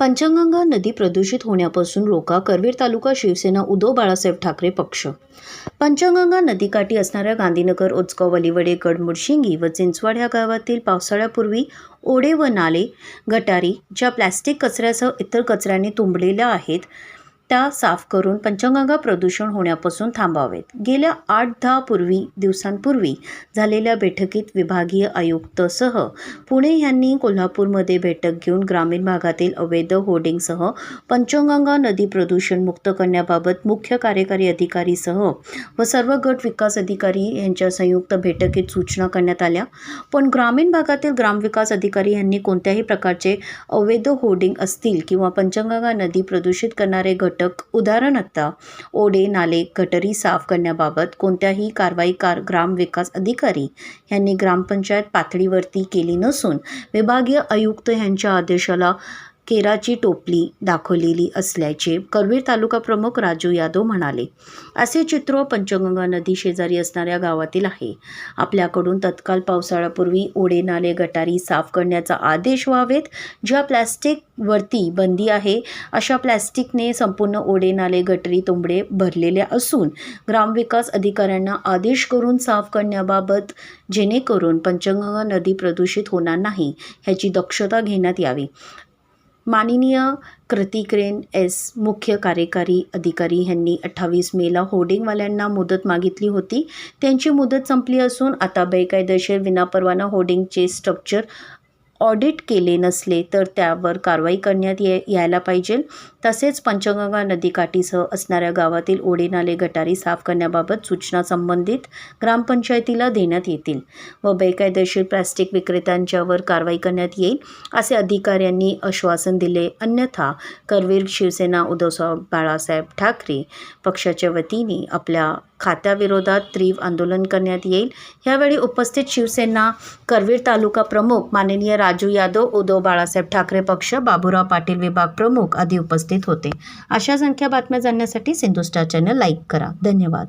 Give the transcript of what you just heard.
पंचगंगा नदी प्रदूषित होण्यापासून रोका करवीर तालुका शिवसेना उद्धव बाळासाहेब ठाकरे पक्ष. पंचगंगा नदीकाठी असणाऱ्या गांधीनगर ओचगाव वलिवडे गडमुडशिंगी व चिंचवाड ह्या गावातील पावसाळ्यापूर्वी ओढे व नाले गटारी ज्या प्लॅस्टिक कचऱ्यासह इतर कचऱ्याने तुंबलेल्या आहेत त्या साफ करून पंचगंगा प्रदूषण होण्यापासून थांबावेत. गेल्या आठ दहा पूर्वी दिवसांपूर्वी झालेल्या बैठकीत विभागीय आयुक्तसह पुणे यांनी कोल्हापूरमध्ये बैठक घेऊन ग्रामीण भागातील अवैध होर्डिंगसह पंचगंगा नदी प्रदूषण मुक्त करण्याबाबत मुख्य कार्यकारी अधिकारीसह व सर्व गट विकास अधिकारी यांच्या संयुक्त बैठकीत सूचना करण्यात आल्या. पण ग्रामीण भागातील ग्रामविकास अधिकारी यांनी कोणत्याही प्रकारचे अवैध होर्डिंग असतील किंवा पंचगंगा नदी प्रदूषित करणारे गट घटक उदाहरणार्थ ओढे नाले गटरी साफ करण्याबाबत कोणत्याही कारवाई कार ग्रामविकास अधिकारी यांनी ग्रामपंचायत पातळीवरती केली नसून विभागीय आयुक्त यांच्या आदेशाला केराची टोपली दाखवलेली असल्याचे करवीर तालुका प्रमुख राजू यादव म्हणाले. असे चित्र पंचगंगा नदी शेजारी असणाऱ्या गावातील आहे. आपल्याकडून तत्काळ पावसाळ्यापूर्वी ओढे नाले गटारी साफ करण्याचा आदेश व्हावेत ज्या प्लॅस्टिकवरती बंदी आहे अशा प्लॅस्टिकने संपूर्ण ओढे नाले गटरी तुंबडे भरलेले असून ग्रामविकास अधिकाऱ्यांना आदेश करून साफ करण्याबाबत जेणेकरून पंचगंगा नदी प्रदूषित होणार नाही ह्याची दक्षता घेण्यात यावी. माननीय कृतिक्रेन एस मुख्य कार्यकारी अधिकारी यांनी अठ्ठावीस मेला होर्डिंगवाल्यांना मुदत मागितली होती. त्यांची मुदत संपली असून आता बेकायदेशीर विनापरवाना होर्डिंगचे स्ट्रक्चर ऑडिट केले नसले तर त्यावर कारवाई करण्यात ये यायला पाहिजे. तसेच पंचगंगा नदीकाठीसह असणाऱ्या गावातील ओढे नाले गटारी साफ करण्याबाबत सूचना संबंधित ग्रामपंचायतीला देण्यात येतील व बेकायदेशीर प्लॅस्टिक विक्रेत्यांच्यावर कारवाई करण्यात येईल असे अधिकाऱ्यांनी आश्वासन दिले. अन्यथा करवीर शिवसेना उद्धवसाहेब बाळासाहेब ठाकरे पक्षाच्या वतीने आपल्या खात्याविरोधात तीव्र आंदोलन करण्यात येईल. यावेळी उपस्थित शिवसेना करवीर तालुका प्रमुख माननीय राजू यादव उद्धव बाळासाहेब ठाकरे पक्ष बाबूराव पाटील विभाग प्रमुख आदी उपस्थित होते. अशा संख्या बातम्या जाणण्यासाठी सिंधुस्टार चॅनल लाईक करा. धन्यवाद.